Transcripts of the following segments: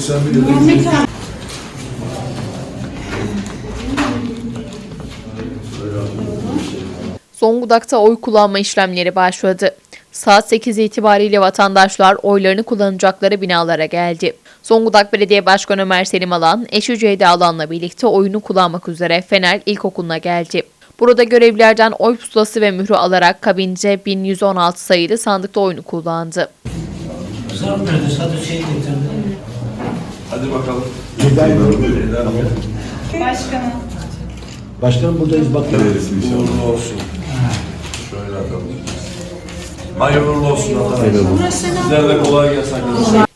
Sosyal medyada Zonguldak'ta oy kullanma işlemleri başladı. Saat 8 itibariyle vatandaşlar oylarını kullanacakları binalara geldi. Zonguldak Belediye Başkanı Ömer Selim Alan, eşi Ceyda Alan'la birlikte oyunu kullanmak üzere Fener İlkokulu'na geldi. Burada görevlilerden oy pusulası ve mührü alarak kabince 1116 sayılı sandıkta oyunu kullandı. Sadece şey getirdi. Hadi bakalım. Başkanım. Başkanım buradayız bak. Uğurlu olsun. Şöyle atalım. Hayırlı uğurlu olsun. Sizlere de kolay gelsin.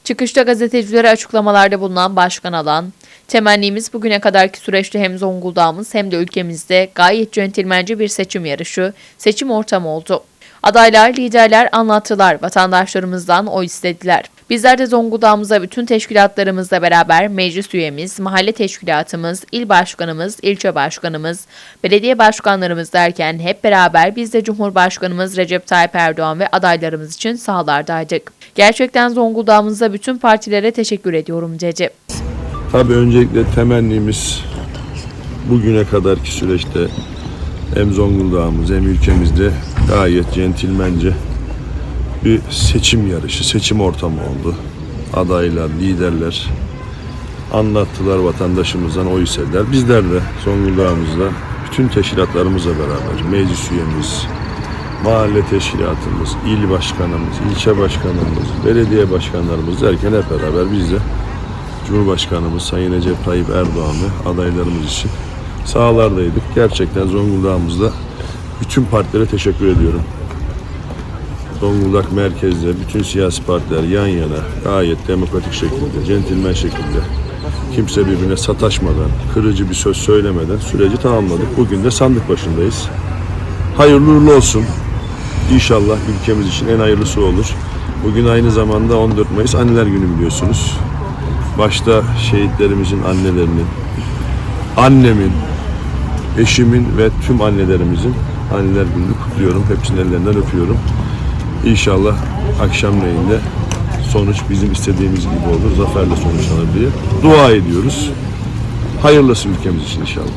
Çıkışta gazetecilere açıklamalarda bulunan Başkan Alan, temennimiz bugüne kadarki süreçte hem Zonguldak'ımız hem de ülkemizde gayet centilmence bir seçim yarışı, seçim ortamı oldu. Adaylar, liderler anlattılar, vatandaşlarımızdan oy istediler. Bizler de Zonguldak'ımıza bütün teşkilatlarımızla beraber meclis üyemiz, mahalle teşkilatımız, il başkanımız, ilçe başkanımız, belediye başkanlarımız derken hep beraber biz de Cumhurbaşkanımız Recep Tayyip Erdoğan ve adaylarımız için sahalardaydık. Gerçekten Zonguldak'ımıza bütün partilere teşekkür ediyorum dedi. Tabii öncelikle temennimiz bugüne kadarki süreçte hem Zonguldak'ımız hem ülkemizde gayet centilmence bir seçim yarışı, seçim ortamı oldu. Adaylar, liderler anlattılar vatandaşımızdan oy istediler. Bizler de Zonguldak'ımızda bütün teşkilatlarımızla beraber meclis üyemiz, mahalle teşkilatımız, il başkanımız, ilçe başkanımız, belediye başkanlarımız derken hep beraber biz de Cumhurbaşkanımız Sayın Recep Tayyip Erdoğan ve adaylarımız için sahalardaydık. Gerçekten Zonguldak'ımızda bütün partilere teşekkür ediyorum. Zonguldak merkezde bütün siyasi partiler yan yana gayet demokratik şekilde, centilmen şekilde kimse birbirine sataşmadan, kırıcı bir söz söylemeden süreci tamamladık. Bugün de sandık başındayız. Hayırlı uğurlu olsun. İnşallah ülkemiz için en hayırlısı olur. Bugün aynı zamanda 14 Mayıs Anneler Günü biliyorsunuz. Başta şehitlerimizin annelerinin, annemin, eşimin ve tüm annelerimizin anneler gününü kutluyorum. Hepsinin ellerinden öpüyorum. İnşallah akşamleyin de sonuç bizim istediğimiz gibi olur. Zaferle sonuçlanır diye dua ediyoruz. Hayırlısı ülkemiz için inşallah.